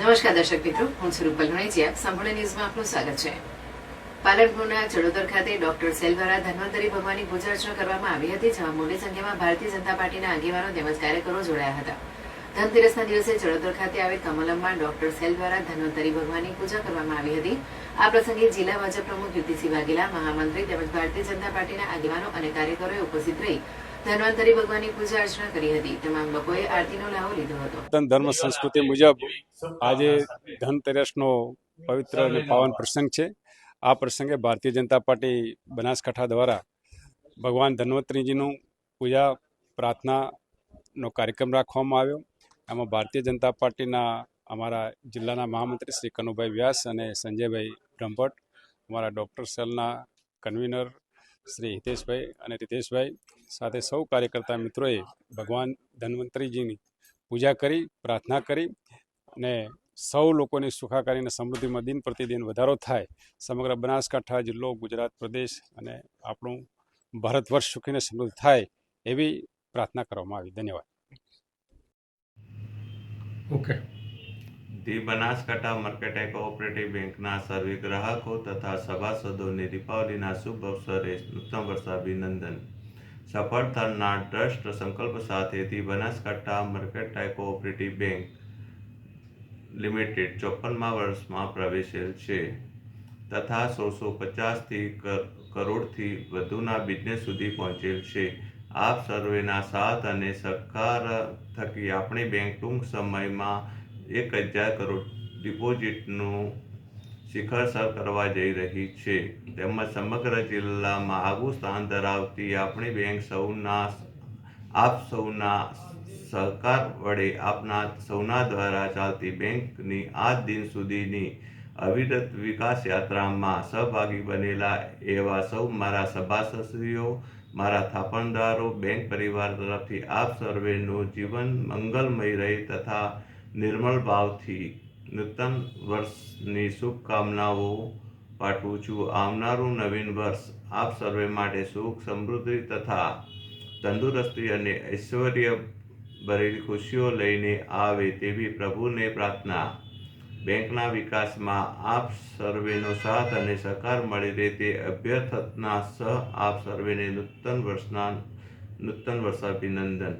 નમસ્કાર દર્શક મિત્રો, હું છું રૂપલ રણેજિયા ન્યૂઝમાં આપનું સ્વાગત છે. પાલનપુરના ચડોદર ખાતે ડોક્ટર સેલ દ્વારા ધન્વંતરી ભગવાનની પૂજા કરવામાં આવી હતી, જેમાં મોટી સંખ્યામાં ભારતીય જનતા પાર્ટીના આગેવાનો તેમજ કાર્યકરો જોડાયા હતા. ધનતેરસના દિવસે ચડોદર ખાતે આવેલ કમલમમાં ડોક્ટર સેલ દ્વારા ધન્વંતરી ભગવાનની પૂજા કરવામાં આવી હતી. આ પ્રસંગે જિલ્લા ભાજપ પ્રમુખ યુતિસિંહ વાઘેલા, મહામંત્રી તેમજ ભારતીય જનતા પાર્ટીના આગેવાનો અને કાર્યકરોએ ઉપસ્થિત રહી ધન્વંતરી ભગવાનની પૂજા અર્ચના કરી હતી. તમામ લોકોએ આરતીનો લાવો લીધો હતો. ધર્મ સંસ્કૃતિ મુજબ આજે ધનતેરસનો પવિત્ર અને પાવન પ્રસંગ છે. આ પ્રસંગે ભારતીય જનતા પાર્ટી બનાસકાંઠા દ્વારા ભગવાન ધન્વંતરીજીનું પૂજા પ્રાર્થનાનો કાર્યક્રમ રાખવામાં આવ્યો. એમાં ભારતીય જનતા પાર્ટીના અમારા જિલ્લાના મહામંત્રી શ્રી કનુભાઈ વ્યાસ અને સંજયભાઈ બ્રહ્મભટ્ટ, અમારા ડૉક્ટર સેલના કન્વીનર શ્રી હિતેશભાઈ અને રિતેશભાઈ સાથે સૌ કાર્યકર્તા મિત્રોએ ભગવાન ધન્વંતરીજીની પૂજા કરી પ્રાર્થના કરી અને સૌ લોકોની સુખાકારી અને સમૃદ્ધિમાં દિન પ્રતિદિન વધારો થાય. સમગ્ર બનાસકાંઠા જિલ્લો ગુજરાત પ્રદેશ અને આપણું ભારત વર્ષ સુખીને સમૃદ્ધ થાય એવી પ્રાર્થના કરવામાં આવી. ધન્યવાદ. Okay the Banaskantha mercantile cooperative બેંકના સર્વે ગ્રાહકો તથા સભાસદોને દીપાવલીના શુભ અવસરે નૂતન વર્ષ અભિનંદન સફળ થનાર ટ્રસ્ટ સંકલ્પ સાથેથી Banaskantha mercantile cooperative bank limited ચોપનમાં વર્ષમાં પ્રવેશેલ છે તથા સોસો પચાસથી કરોડથી વધુના બિઝનેસ સુધી પહોંચેલ છે. આપ સર્વેના સાથ અને સહકાર થકી આપણી બેંક ટૂંક સમયમાં એક હજાર કરોડ ડિપોઝિટનું શિખર સર કરવા જઈ રહી છે. તેમજ સમગ્ર જિલ્લામાં આગવું સ્થાન ધરાવતી આપણી બેંક સૌના આપ સૌના સહકાર વડે આપના સૌના દ્વારા ચાલતી બેંકની આજ દિન સુધીની અવિરત વિકાસ યાત્રામાં સહભાગી બનેલા એવા સૌ મારા સભાસદશ્રીઓ મારા થાપણદારો, બેંક પરિવાર તરફથી આપ સર્વેનું જીવન મંગલમય રહે તથા નિર્મળ ભાવથી નૂતન વર્ષની શુભકામનાઓ પાઠવું છું. આવનારું નવીન વર્ષ આપ સર્વે માટે સુખ, સમૃદ્ધિ તથા તંદુરસ્તી અને ઐશ્વર્ય ભરેલી ખુશીઓ લઈને આવે તેવી પ્રભુને પ્રાર્થના. બેંકના વિકાસમાં આપ સર્વેનો સાથ અને સહકાર મળી રહે તે અભ્યર્થના સહ આપ સર્વેને નૂતન વર્ષના નૂતન વર્ષાભિનંદન.